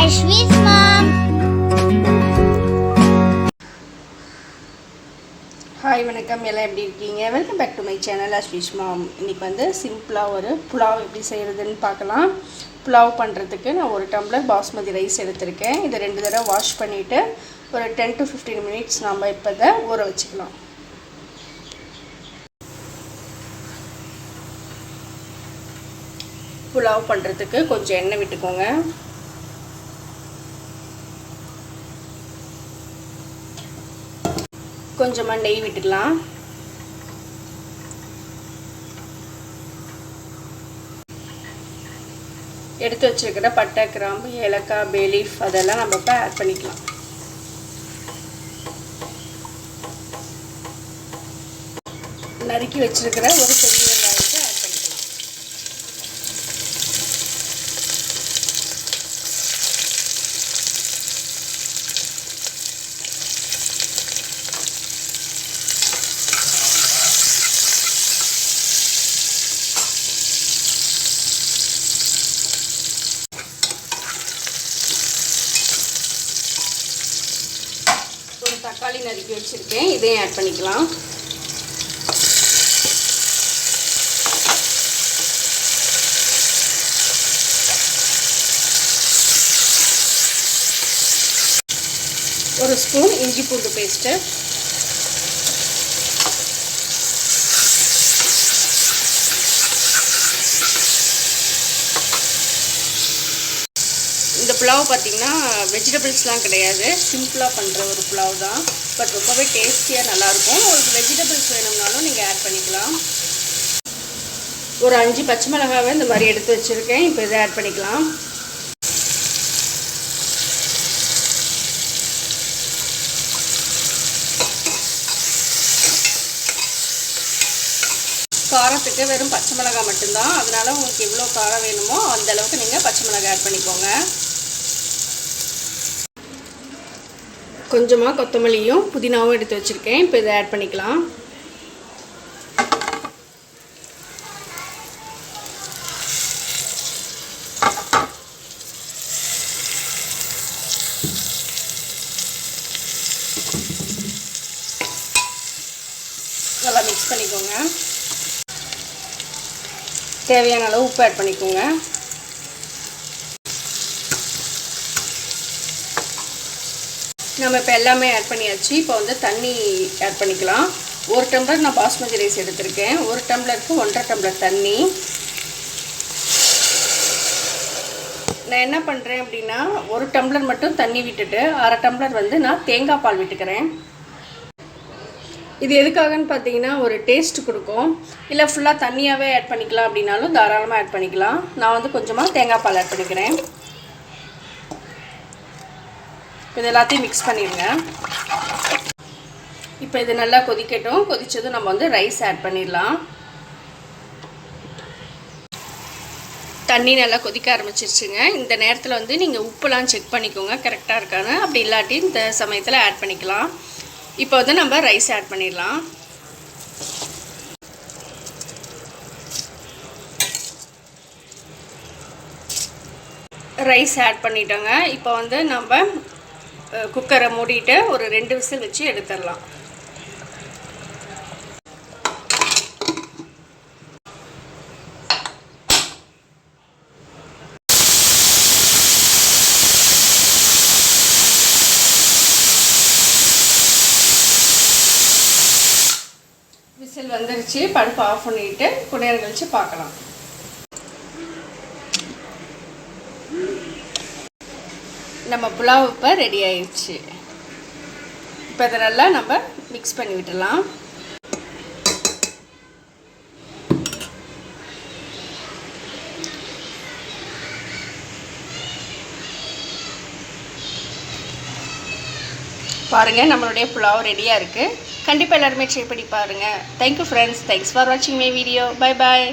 Ashwin's mom. Hi வணக்கம். எல்லாம் எப்படி இருக்கீங்க? Welcome back to my channel Aswish mom இன்றைக்கி வந்து சிம்பிளாக ஒரு புலாவ் எப்படி செய்கிறதுன்னு பார்க்கலாம். புலாவ் பண்ணுறதுக்கு நான் ஒரு டம்ளர் பாஸ்மதி ரைஸ் எடுத்திருக்கேன். இதை ரெண்டு தடவை வாஷ் பண்ணிவிட்டு ஒரு டென் டு ஃபிஃப்டீன் மினிட்ஸ் நம்ம இப்போ இதை ஊற வச்சுக்கலாம். புலாவ் பண்ணுறதுக்கு கொஞ்சம் எண்ணெய் விட்டுக்கோங்க. கொஞ்சமாக நெய் விட்டுக்கலாம். எடுத்து வச்சிருக்கிற பட்டை கிராம்பு ஏலக்காய் பேலீஃப் அதெல்லாம் நம்ம இப்போ ஆட் பண்ணிக்கலாம். நறுக்கி வச்சிருக்கிற ஒரு பெரிய வெங்காயத்தை ஆட் பண்ணிக்கலாம் ஒரு தக்காளி நறுக்கி வச்சுருக்கேன். இதையும் ஆட் பண்ணிக்கலாம். ஒரு ஸ்பூன் இஞ்சி பூண்டு பேஸ்ட்டு புலாவ் பார்த்தீங்கன்னா வெஜிடபிள்ஸ்லாம் கிடையாது. சிம்பிளாக பண்ணுற ஒரு புலாவ் தான். பட் ரொம்பவே டேஸ்டியாக நல்லாயிருக்கும். உங்களுக்கு வெஜிடபிள்ஸ் வேணும்னாலும் நீங்கள் ஆட் பண்ணிக்கலாம். ஒரு அஞ்சு பச்சை மிளகாவை இந்த மாதிரி எடுத்து வச்சுருக்கேன். இப்போ இதை ஆட் பண்ணிக்கலாம். காரத்துக்கு வெறும் பச்சை மிளகாய் மட்டும்தான். அதனால் உங்களுக்கு எவ்வளோ காரம் வேணுமோ அந்த அளவுக்கு நீங்கள் பச்சை மிளகாய் ஆட் பண்ணிக்கோங்க. கொஞ்சமாக கொத்தமல்லியும் புதினாவும் எடுத்து வச்சுருக்கேன். இப்போ இதை ஆட் பண்ணிக்கலாம். நல்லா மிக்ஸ் பண்ணிக்கோங்க. தேவையான அளவு உப்பு ஆட் பண்ணிக்கோங்க. நம்ம இப்போ எல்லாமே ஆட் பண்ணியாச்சு. இப்போ வந்து தண்ணி ஆட் பண்ணிக்கலாம். ஒரு டம்ளர் நான் பாஸ்மதி ரைஸ் எடுத்திருக்கேன். ஒரு டம்ளருக்கு ஒன்றரை டம்ளர் தண்ணி. நான் என்ன பண்ணுறேன் அப்படின்னா ஒரு டம்ளர் மட்டும் தண்ணி விட்டுட்டு அரை டம்ளர் வந்து நான் தேங்காய் பால் விட்டுக்கிறேன். இது எதுக்காகன்னு பார்த்தீங்கன்னா ஒரு டேஸ்ட் கொடுக்கும். இல்லை ஃபுல்லாக தண்ணியாகவே ஆட் பண்ணிக்கலாம் அப்படின்னாலும் தாராளமாக ஆட் பண்ணிக்கலாம். நான் வந்து கொஞ்சமாக தேங்காய் பால் ஆட் பண்ணிக்கிறேன். இது எல்லாத்தையும் மிக்ஸ் பண்ணிடுங்க. இப்போ இது நல்லா கொதிக்கட்டும். கொதித்ததும் நம்ம வந்து ரைஸ் ஆட் பண்ணிடலாம். தண்ணி நல்லா கொதிக்க ஆரம்பிச்சிருச்சுங்க. இந்த நேரத்தில் வந்து நீங்கள் உப்புலாம் செக் பண்ணிக்கோங்க. கரெக்டாக இருக்கான்னு அப்படி இல்லாட்டி இந்த சமயத்தில் ஆட் பண்ணிக்கலாம். இப்போ வந்து நம்ம ரைஸ் ஆட் பண்ணிடலாம். ரைஸ் ஆட் பண்ணிட்டோங்க. இப்போ வந்து நம்ம குக்கரை மூடிட்டு ஒரு ரெண்டு விசில் வச்சு எடுத்துடலாம். விசில் வந்துருச்சு பருப்பு ஆஃப் பண்ணிட்டு கொஞ்ச கழித்து கழிச்சு பார்க்கலாம். நம்ம புலாவ் இப்போ ரெடி ஆயிடுச்சு இப்போ இதை நல்லா நம்ம மிக்ஸ் பண்ணி விட்டுடலாம். பாருங்கள் நம்மளுடைய புலாவ் ரெடியாக இருக்குது கண்டிப்பாக எல்லாருமே ட்ரை பண்ணி பாருங்கள் thank you friends thanks for வாட்சிங் மை வீடியோ பை பாய்